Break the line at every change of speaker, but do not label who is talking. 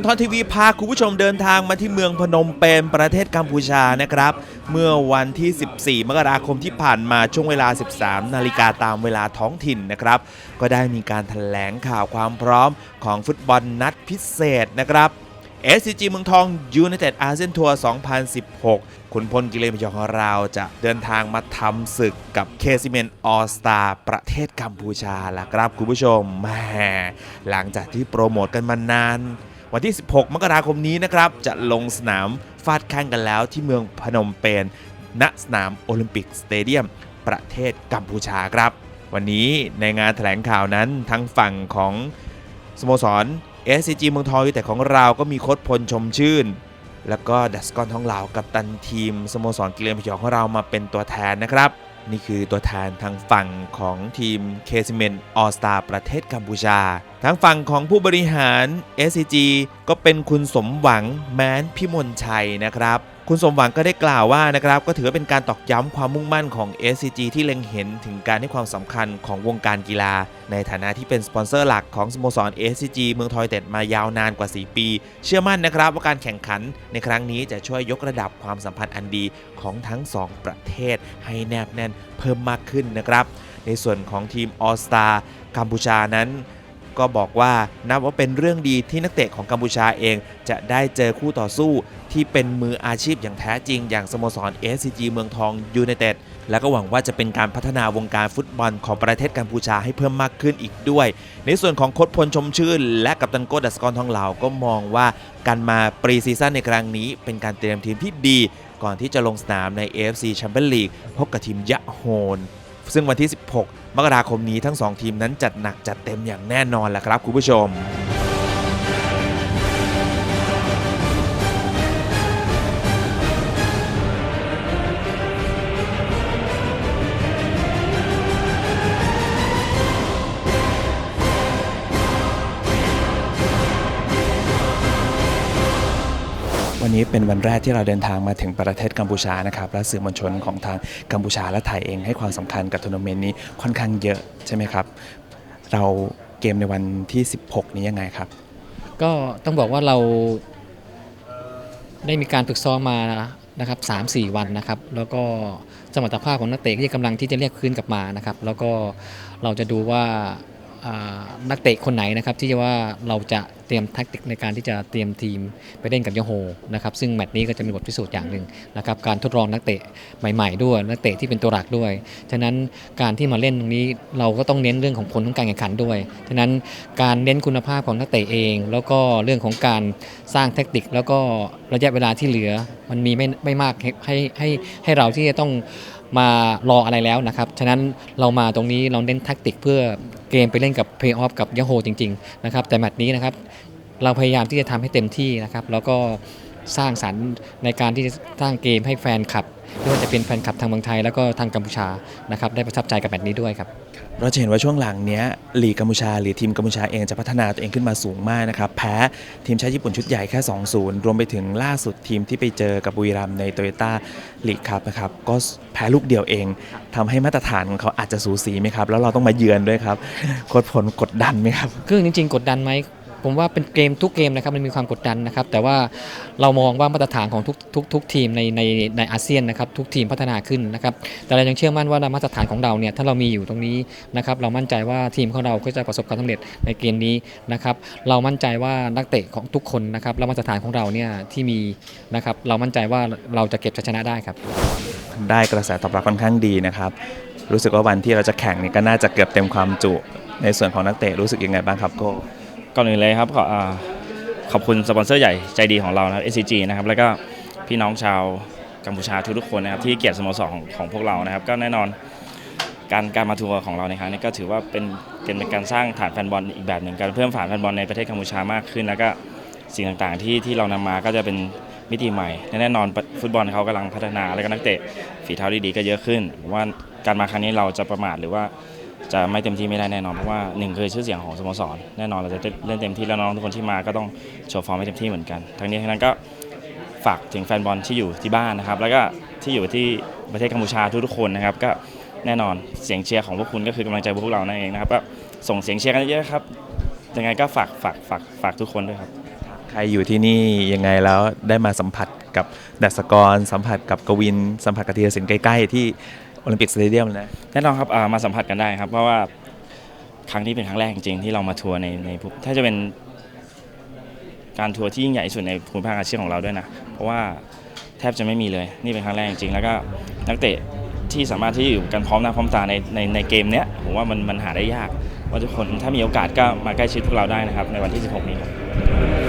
งทองทีวีพาคุณผู้ชมเดินทางมาที่เมืองพนมเปญประเทศกัมพูชานะครับ เมื่อวันที่ 14 มกราคมที่ผ่านมาช่วงเวลา 13 นาฬิกาตามเวลาท้องถิ่นนะครับ ก็ได้มีการแถลงข่าวความพร้อมของฟุตบอลนัดพิเศษนะครับ SCG เมืองทองยูไนเต็ดอาเซียนทัวร์ 2016 คุณพลกิเลนพยองของเราจะเดินทางมาทำศึกกับเคซิเมนออสตาประเทศกัมพูชาล่ะครับคุณผู้ชมแหมหลังจากที่โปรโมทกันมานาน วันที่ 16 มกราคมนี้นะครับ จะลงสนามฟาดแข่งกันแล้วที่เมืองพนมเปญณสนามโอลิมปิกสเตเดียม ประเทศกัมพูชาครับ วันนี้ในงานแถลงข่าวนั้นทั้งฝั่งของสโมสร SCG เมืองทองยูแต่ของเราก็มีโค้ชพลชมชื่น แล้วก็ดัสกอนทองเหลากับตันทีมสโมสรกิเลนพยองของเรามาเป็นตัวแทนนะครับนี่คือตัวแทนทางฝั่งของทีมเคซิเมนออสตาประเทศกัมพูชา ทางฝั่งของผู้บริหาร SCG ก็เป็นคุณสมหวังแม้นพิมลชัยนะครับ คุณสมหวังก็ได้กล่าวว่านะครับก็ถือเป็นการตอกย้ำความมุ่งมั่นของ SCG ที่เล็งเห็นถึงการให้ความสำคัญของวงการกีฬา ในฐานะที่เป็นสปอนเซอร์หลักของสโมสร SCG เมืองทอยเต็ดมายาวนานกว่า 4 ปี เชื่อมั่นนะครับว่าการแข่งขันในครั้งนี้จะช่วยยกระดับความสัมพันธ์อันดีของทั้ง 2 ประเทศให้แนบแน่นเพิ่มมากขึ้นนะครับ ในส่วนของทีมออสตากัมพูชานั้น ก็บอกว่านับว่าเป็นเรื่องดีที่นักเตะของกัมพูชาเอง จะได้เจอคู่ต่อสู้ที่เป็นมืออาชีพอย่างแท้จริง อย่างสโมสร SCG เมืองทองยูไนเต็ดและก็หวังว่าจะเป็นการพัฒนาวงการฟุตบอลของประเทศกัมพูชาให้เพิ่มมากขึ้นอีกด้วย ในส่วนของโค้ชพลชมชื่น และกัปตันโกดัสกรทองเหลาก็มองว่าการมาปรีซีซั่นในครั้งนี้ เป็นการเตรียมทีมที่ดี ก่อนที่จะลงสนามใน AFC Champions League พบกับทีมยะโฮน ซึ่งวันที่ 16 มกราคมนี้ทั้ง 2 ทีมนั้นจัดหนักจัดเต็มอย่างแน่นอนแหละครับคุณผู้ชม วันนี้เป็นวันแรกที่เราเดินทางมาถึงประเทศกัมพูชานะครับและสื่อมวลชนของทางกัมพูชาและไทยเองให้ความสำคัญกับทัวร์นาเมนต์นี้ค่อนข้างเยอะใช่ไหมครับ เราเกมในวันที่ 16 นี้ยังไงครับ
ก็ต้องบอกว่าเราได้มีการฝึกซ้อมมานะครับสามสี่วันนะครับ แล้วก็สมรรถภาพของนักเตะที่กำลังที่จะเรียกคืนกลับมานะครับ แล้วก็เราจะดูว่า นักเตะคนไหนนะครับที่จะว่าเราจะเตรียมแท็กติกในการที่จะเตรียมทีมไปเล่นกับยโฮนะครับซึ่งแมตช์นี้ก็จะมีบทพิสูจน์อย่างหนึ่งนะครับการทดลองนักเตะใหม่ ๆ ด้วยนักเตะที่เป็นตัวหลักด้วย ฉะนั้นการที่มาเล่นตรงนี้เราก็ต้องเน้นเรื่องของผลของการแข่งขันด้วย ฉะนั้นการเน้นคุณภาพของนักเตะเอง แล้วก็เรื่องของการสร้างแท็กติก แล้วก็ระยะเวลาที่เหลือมันมีไม่ไม่มากให้ให้ให้ให้เราที่จะต้อง มารออะไรแล้วนะครับ ฉะนั้นเรามาตรงนี้เราเน้นแท็กติกเพื่อเกมไปเล่นกับเพย์ออฟกับยาโฮจริงๆนะครับแต่แมตช์นี้นะครับเราพยายามที่จะทำให้เต็มที่นะครับแล้วก็สร้างสรรค์ในการที่จะสร้างเกมให้แฟนคลับ ไม่ว่าจะเป็นแฟนคลับทางเมืองไทยแล้วก็ทางกัมพูชานะครับได้ประทับใจกับแมตช์นี้ด้วยครับ
เราจะเห็นว่าช่วงหลังเนี้ยลีกกัมพูชาหรือทีมกัมพูชาเองจะพัฒนาตัวเองขึ้นมาสูงมากนะครับ แพ้ทีมชาติญี่ปุ่นชุดใหญ่แค่ 2-0 รวมไปถึงล่าสุดทีมที่ไปเจอกับบุรีรัมย์ในโตโยต้าลีกครับนะครับก็แพ้ลูกเดียวเองทำให้มาตรฐานของเขาอาจจะสูสีไหมครับแล้วเราต้องมาเยือนด้วยครับโค้ชผลกดดันไหมครับ
คือจริงๆ กดดันไหม ผมว่าเป็นเกมทุกเกมนะครับมันมีความกดดันนะครับ แต่ว่าเรามองว่ามาตรฐานของทุกทุกทุกทีมในในในอาเซียนนะครับทุกทีมพัฒนาขึ้นนะครับแต่เรายังเชื่อมั่นว่ามาตรฐานของเราเนี่ยถ้าเรามีอยู่ตรงนี้นะครับเรามั่นใจว่าทีมของเราก็จะประสบความสำเร็จในเกมนี้นะครับเรามั่นใจว่านักเตะของทุกคนนะครับและมาตรฐานของเราเนี่ยที่มีนะครับเรามั่นใจว่าเราจะเก็บชัยชนะได้ครับ
ได้กระแสตอบรับค่อนข้างดีนะครับ รู้สึกว่าวันที่เราจะแข่งนี่ก็น่าจะเกือบเต็มความจุ ในส่วนของนักเตะรู้สึกยังไงบ้างครับโก้
ก่อนอื่นเลยครับขออ่าขอบคุณสปอนเซอร์ใหญ่ใจดีของเรานะครับ SCG นะครับแล้วก็พี่น้องชาวกัมพูชาทุกๆคนนะครับที่เกียรติสโมสรของของพวกเรานะครับ ก็แน่นอนการการมาทัวร์ของเราในครั้งนี้ก็ถือว่าเป็นเป็นการสร้างฐานแฟนบอลอีกแบบหนึ่งการเพิ่มฐานแฟนบอลในประเทศกัมพูชามากขึ้น แล้วก็สิ่งต่างๆที่ที่เรานำมาก็จะเป็นมิติใหม่และแน่นอนฟุตบอลเขากำลังพัฒนาแล้วก็นักเตะฝีเท้าดีๆก็เยอะขึ้นผมว่าการมาครั้งนี้เราจะประมาทหรือว่า จะไม่เต็มที่ไม่ได้แน่นอนเพราะว่าหนึ่งคือชื่อเสียงของสโมสรแน่นอนเราจะเล่นเต็มที่แล้วน้องทุกคนที่มาก็ต้องโชว์ฟอร์มให้เต็มที่เหมือนกัน ทั้งนี้ทั้งนั้นก็ฝากถึงแฟนบอลที่อยู่ที่บ้านนะครับ แล้วก็ที่อยู่ที่ประเทศกัมพูชาทุกๆคนนะครับ ก็แน่นอนเสียงเชียร์ของพวกคุณก็คือกำลังใจพวกเรานั่นเองนะครับก็ส่งเสียงเชียร์กันเยอะๆครับยังไงก็ฝากฝากฝากฝากทุกคนด้วยครับ
ใครอยู่ที่นี่ยังไงแล้วได้มาสัมผัสกับดัชกร สัมผัสกับกวิน สัมผัสกับธีรศิลป์ใกล้ๆที่ โอลิมปิกสเตเดียมนะ
แน่นอนครับมาสัมผัสกันได้ครับ เพราะว่าครั้งนี้เป็นครั้งแรกจริงๆที่เรามาทัวร์ในในถ้าจะเป็นการทัวร์ที่ยิ่งใหญ่ที่สุดในภูมิภาคอาเซียนของเราด้วยนะ เพราะว่าแทบจะไม่มีเลย นี่เป็นครั้งแรกจริงๆ แล้วก็นักเตะที่สามารถที่จะอยู่กันพร้อมหน้าพร้อมตาในในในเกมเนี้ยผมว่ามันมันหาได้ยากว่าทุกคนถ้ามีโอกาสก็มาใกล้ชิดพวกเราได้นะครับ ในวันที่ 16 นี้ครับ